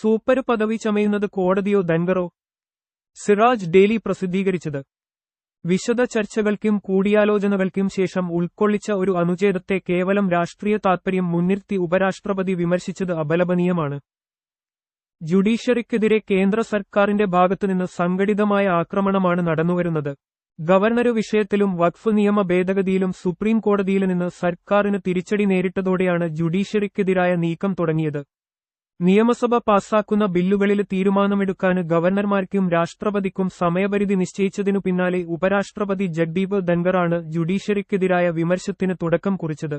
Super പദവി ചമയുന്നത് കോടതിയോ ദൻവറോ Siraj daily പ്രസിദ്ധീകരിച്ചത്. വിശദ ചർച്ചകൾക്കും കൂടിയാലോചനകൾക്കും ശേഷം ഉൾക്കൊള്ളിച്ച ഒരു അനുച്ഛേദത്തെ കേവലം രാഷ്ട്രീയ താത്പര്യം മുൻനിർത്തി ഉപരാഷ്ട്രപതി വിമർശിച്ചത് അപലപനീയമാണ്. ജുഡീഷ്യറിക്കെതിരെ കേന്ദ്ര സർക്കാരിന്റെ ഭാഗത്തുനിന്ന് സംഘടിതമായ ആക്രമണമാണ് നടന്നുവരുന്നത്. ഗവർണർ വിഷയത്തിലും വഖഫ് നിയമ ഭേദഗതിയിലും സുപ്രീം കോടതിയിൽ നിന്ന് സർക്കാരിന് തിരിച്ചടി നേരിട്ടതോടെയാണ് ജുഡീഷ്യറിക്കെതിരായ നീക്കം തുടങ്ങിയത്. നിയമസഭ പാസാക്കുന്ന ബില്ലുകളിൽ തീരുമാനമെടുക്കാൻ ഗവർണർമാർക്കും രാഷ്ട്രപതിക്കും സമയപരിധി നിശ്ചയിച്ചതിനു പിന്നാലെ ഉപരാഷ്ട്രപതി ജഗ്ദീപ് ധൻഖറാണ് ജുഡീഷ്യറിക്കെതിരായ വിമർശത്തിന് തുടക്കം കുറിച്ചത്.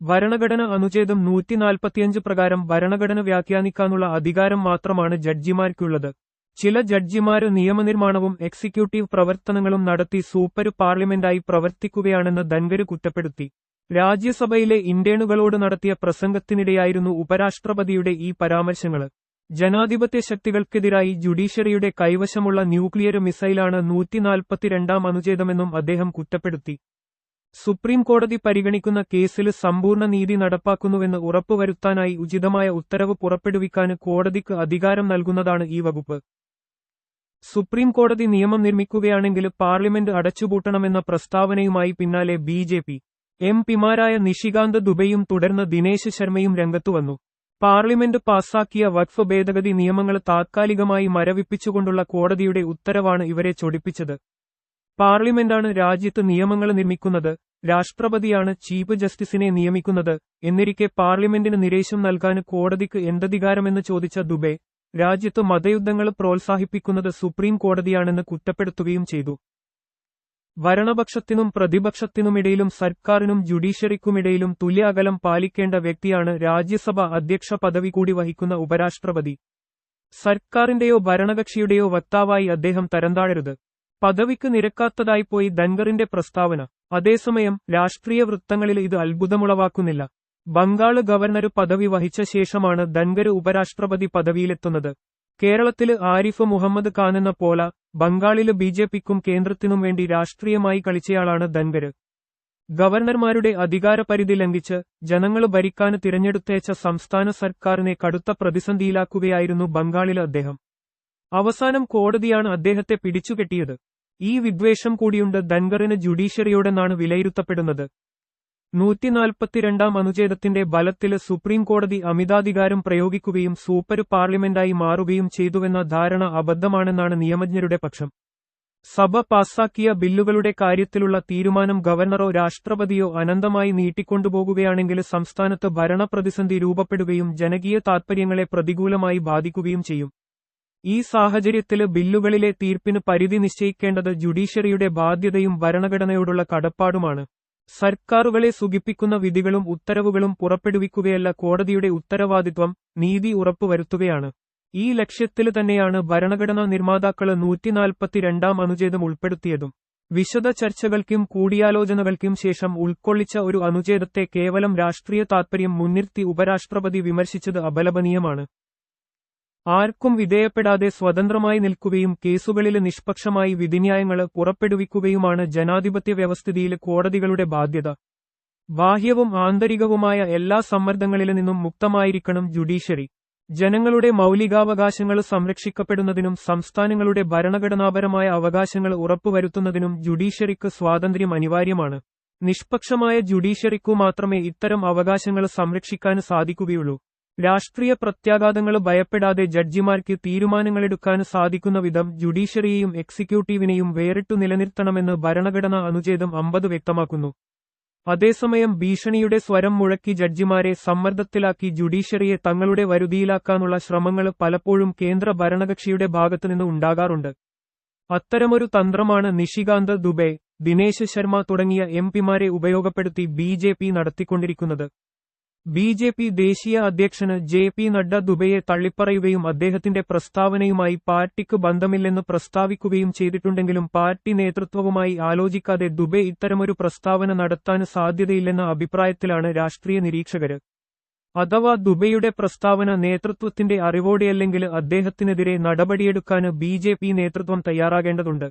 ഭരണഘടന അനുച്ഛേദം നൂറ്റിനാൽപ്പത്തിയഞ്ച് പ്രകാരം ഭരണഘടന വ്യാഖ്യാനിക്കാനുള്ള അധികാരം മാത്രമാണ് ജഡ്ജിമാർക്കുള്ളത്. ചില ജഡ്ജിമാര് നിയമനിർമ്മാണവും എക്സിക്യൂട്ടീവ് പ്രവർത്തനങ്ങളും നടത്തി സൂപ്പർ പാർലമെന്റായി പ്രവർത്തിക്കുകയാണെന്ന് ധൻഗര് കുറ്റപ്പെടുത്തി. രാജ്യസഭയിലെ ഇന്റേണുകളോട് നടത്തിയ പ്രസംഗത്തിനിടെയായിരുന്നു ഉപരാഷ്ട്രപതിയുടെ ഈ പരാമർശങ്ങൾ ജനാധിപത്യ ശക്തികൾക്കെതിരായി ജുഡീഷ്യറിയുടെ കൈവശമുള്ള ന്യൂക്ലിയർ മിസൈലാണ് നൂറ്റിനാൽപ്പത്തിരണ്ടാം അനുച്ഛേദമെന്നും അദ്ദേഹം കുറ്റപ്പെടുത്തി. സുപ്രീം കോടതി പരിഗണിക്കുന്ന കേസിൽ സമ്പൂർണ നീതി നടപ്പാക്കുന്നുവെന്ന് ഉറപ്പുവരുത്താനായി ഉചിതമായ ഉത്തരവ് പുറപ്പെടുവിക്കാൻ കോടതിക്ക് അധികാരം നൽകുന്നതാണ് ഈ വകുപ്പ്. സുപ്രീം കോടതി നിയമം നിർമ്മിക്കുകയാണെങ്കിൽ പാർലമെന്റ് അടച്ചുപൂട്ടണമെന്ന പ്രസ്താവനയുമായി പിന്നാലെ ബി എം പിമാരായ നിഷികാന്ത് ദുബെയും തുടർന്ന് ദിനേശ് ശർമ്മയും രംഗത്തുവന്നു പാർലമെന്റ് പാസാക്കിയ വഖഫ് ഭേദഗതി നിയമങ്ങൾ താത്കാലികമായി മരവിപ്പിച്ചുകൊണ്ടുള്ള കോടതിയുടെ ഉത്തരവാണ് ഇവരെ ചൊടിപ്പിച്ചത്. പാർലമെന്റാണ് രാജ്യത്ത് നിയമങ്ങൾ നിർമ്മിക്കുന്നത് രാഷ്ട്രപതിയാണ് ചീഫ് ജസ്റ്റിസിനെ നിയമിക്കുന്നത് എന്നിരിക്കെ പാർലമെന്റിന് നിരേശം നൽകാൻ കോടതിക്ക് എന്തധികാരമെന്ന് ചോദിച്ച ദുബെ രാജ്യത്ത് മതയുദ്ധങ്ങൾ പ്രോത്സാഹിപ്പിക്കുന്നത് സുപ്രീം കോടതിയാണെന്ന് കുറ്റപ്പെടുത്തുകയും ചെയ്തു. ഭരണപക്ഷത്തിനും പ്രതിപക്ഷത്തിനുമിടയിലും സർക്കാരിനും ജുഡീഷ്യറിക്കുമിടയിലും തുല്യ അകലം പാലിക്കേണ്ട വ്യക്തിയാണ് രാജ്യസഭ അധ്യക്ഷ പദവി കൂടി വഹിക്കുന്ന ഉപരാഷ്ട്രപതി. സർക്കാരിന്റെയോ ഭരണകക്ഷിയുടെയോ വക്താവായി അദ്ദേഹം തരംതാഴരുത്. പദവിക്ക് നിരക്കാത്തതായിപ്പോയി ധൻഗറിന്റെ പ്രസ്താവന. അതേസമയം രാഷ്ട്രീയ വൃത്തങ്ങളിൽ ഇത് അത്ഭുതമുളവാക്കുന്നില്ല. ബംഗാൾ ഗവർണർ പദവി വഹിച്ച ശേഷമാണ് ദൻഗർ ഉപരാഷ്ട്രപതി പദവിയിലെത്തുന്നത്. കേരളത്തിൽ ആരിഫ് മുഹമ്മദ് ഖാൻ എന്ന പോല ബംഗാളിൽ ബിജെപിക്കും കേന്ദ്രത്തിനും വേണ്ടി രാഷ്ട്രീയമായി കളിച്ചയാളാണ് ധൻഗര് ഗവർണർമാരുടെ അധികാരപരിധി ലംഘിച്ച് ജനങ്ങൾ ഭരിക്കാൻ തിരഞ്ഞെടുത്തേച്ച സംസ്ഥാന സർക്കാരിനെ കടുത്ത പ്രതിസന്ധിയിലാക്കുകയായിരുന്നു ബംഗാളിലെ അദ്ദേഹം. അവസാനം കോടതിയാണ് അദ്ദേഹത്തെ പിടിച്ചുകെട്ടിയത്. ഈ വിദ്വേഷം കൂടിയുണ്ട് ധൻഗറിന് ജുഡീഷ്യറിയോടെന്നാണ് വിലയിരുത്തപ്പെടുന്നത്. നൂറ്റിനാൽപ്പത്തിരണ്ടാം അനുച്ഛേദത്തിന്റെ ബലത്തിൽ സുപ്രീംകോടതി അമിതാധികാരം പ്രയോഗിക്കുകയും സൂപ്പർ പാർലമെന്റായി മാറുകയും ചെയ്തുവെന്ന ധാരണ അബദ്ധമാണെന്നാണ് നിയമജ്ഞരുടെ പക്ഷം. സഭ പാസാക്കിയ ബില്ലുകളുടെ കാര്യത്തിലുള്ള തീരുമാനം ഗവർണറോ രാഷ്ട്രപതിയോ അനന്തമായി നീട്ടിക്കൊണ്ടുപോകുകയാണെങ്കിൽ സംസ്ഥാനത്ത് ഭരണപ്രതിസന്ധി രൂപപ്പെടുകയും ജനകീയ താത്പര്യങ്ങളെ പ്രതികൂലമായി ബാധിക്കുകയും ചെയ്യും. ഈ സാഹചര്യത്തിൽ ബില്ലുകളിലെ തീർപ്പിന് പരിധി നിശ്ചയിക്കേണ്ടത് ജുഡീഷ്യറിയുടെ ബാധ്യതയും ഭരണഘടനയോടുള്ള കടപ്പാടുമാണ്. സർക്കാരുകളെ സുഖിപ്പിക്കുന്ന വിധികളും ഉത്തരവുകളും പുറപ്പെടുവിക്കുകയല്ല കോടതിയുടെ ഉത്തരവാദിത്വം നീതി ഉറപ്പുവരുത്തുകയാണ്. ഈ ലക്ഷ്യത്തിൽ തന്നെയാണ് ഭരണഘടനാ നിർമ്മാതാക്കൾ നൂറ്റിനാൽപ്പത്തിരണ്ടാം അനുച്ഛേദം ഉൾപ്പെടുത്തിയതും. വിശദ ചർച്ചകൾക്കും കൂടിയാലോചനകൾക്കും ശേഷം ഉൾക്കൊള്ളിച്ച ഒരു അനുച്ഛേദത്തെ കേവലം രാഷ്ട്രീയ താൽപര്യം മുൻനിർത്തി ഉപരാഷ്ട്രപതി വിമർശിച്ചത് അപലപനീയമാണ്. ആർക്കും വിധേയപ്പെടാതെ സ്വതന്ത്രമായി നിൽക്കുകയും കേസുകളിലെ നിഷ്പക്ഷമായി വിധിന്യായങ്ങൾ പുറപ്പെടുവിക്കുകയുമാണ് ജനാധിപത്യ വ്യവസ്ഥിതിയിലെ കോടതികളുടെ ബാധ്യത. ബാഹ്യവും ആന്തരികവുമായ എല്ലാ സമ്മർദ്ദങ്ങളിൽ നിന്നും മുക്തമായിരിക്കണം ജുഡീഷ്യറി. ജനങ്ങളുടെ മൗലികാവകാശങ്ങൾ സംരക്ഷിക്കപ്പെടുന്നതിനും സംസ്ഥാനങ്ങളുടെ ഭരണഘടനാപരമായ അവകാശങ്ങൾ ഉറപ്പുവരുത്തുന്നതിനും ജുഡീഷ്യറിക്ക് സ്വാതന്ത്ര്യം അനിവാര്യമാണ്. നിഷ്പക്ഷമായ ജുഡീഷ്യറിക്കു മാത്രമേ ഇത്തരം അവകാശങ്ങൾ സംരക്ഷിക്കാൻ സാധിക്കുകയുള്ളൂ. രാഷ്ട്രീയ പ്രത്യാഘാതങ്ങൾ ഭയപ്പെടാതെ ജഡ്ജിമാർക്ക് തീരുമാനങ്ങളെടുക്കാൻ സാധിക്കുന്ന വിധം ജുഡീഷ്യറിയെയും എക്സിക്യൂട്ടീവിനെയും വേറിട്ടു നിലനിർത്തണമെന്ന് ഭരണഘടനാ അനുച്ഛേദം അമ്പത് വ്യക്തമാക്കുന്നു. അതേസമയം ഭീഷണിയുടെ സ്വരം മുഴക്കി ജഡ്ജിമാരെ സമ്മർദ്ദത്തിലാക്കി ജുഡീഷ്യറിയെ തങ്ങളുടെ വരുതിയിലാക്കാനുള്ള ശ്രമങ്ങൾ പലപ്പോഴും കേന്ദ്ര ഭരണകക്ഷിയുടെ ഭാഗത്തുനിന്ന് ഉണ്ടാകാറുണ്ട്. അത്തരമൊരു തന്ത്രമാണ് നിഷികാന്ത് ദുബെ ദിനേശ് ശർമ്മ തുടങ്ങിയ എംപിമാരെ ഉപയോഗപ്പെടുത്തി ബി നടത്തിക്കൊണ്ടിരിക്കുന്നത്. ബി ജെ പി ദേശീയ അധ്യക്ഷന് ജെ പി നഡ്ഡ ദുബൈയെ തള്ളിപ്പറയുകയും അദ്ദേഹത്തിന്റെ പ്രസ്താവനയുമായി പാർട്ടിക്ക് ബന്ധമില്ലെന്ന് പ്രസ്താവിക്കുകയും ചെയ്തിട്ടുണ്ടെങ്കിലും പാർട്ടി നേതൃത്വവുമായി ആലോചിക്കാതെ ദുബൈ ഇത്തരമൊരു പ്രസ്താവന നടത്താൻ സാധ്യതയില്ലെന്ന അഭിപ്രായത്തിലാണ് രാഷ്ട്രീയ നിരീക്ഷകര്. അഥവാ ദുബൈയുടെ പ്രസ്താവന നേതൃത്വത്തിന്റെ അറിവോടെയല്ലെങ്കിൽ അദ്ദേഹത്തിനെതിരെ നടപടിയെടുക്കാൻ ബി നേതൃത്വം തയ്യാറാകേണ്ടതുണ്ട്.